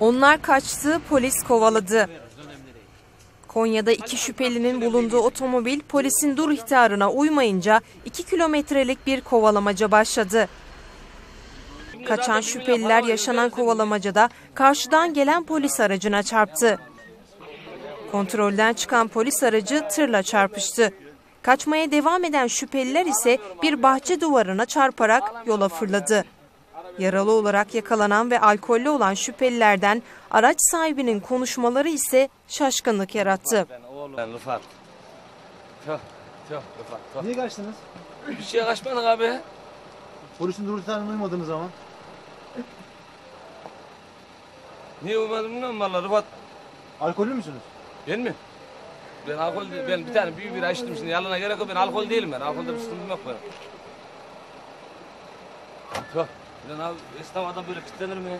Onlar kaçtı, polis kovaladı. Konya'da iki şüphelinin bulunduğu otomobil polisin dur ihtarına uymayınca 2 kilometrelik bir kovalamaca başladı. Kaçan şüpheliler yaşanan kovalamacada karşıdan gelen polis aracına çarptı. Kontrolden çıkan polis aracı tırla çarpıştı. Kaçmaya devam eden şüpheliler ise bir bahçe duvarına çarparak yola fırladı. Yaralı olarak yakalanan ve alkollü olan şüphelilerden araç sahibinin konuşmaları ise şaşkınlık yarattı. Ben Rıfat. Niye kaçtınız? Bir şeye kaçmadık abi. Polisin duruş ihtarına uymadığınız zaman. Niye uymadım bilmiyorum valla Rıfat. Alkollü müsünüz? Ben mi? Ben alkol değil, ben bir tane büyük bir içtim şimdi yalana gerek yok ben alkol değilim ben. Alkolde bir sıkıntım yok benim. Tüh. Lan abi esnaf adam böyle kilitlenir mi?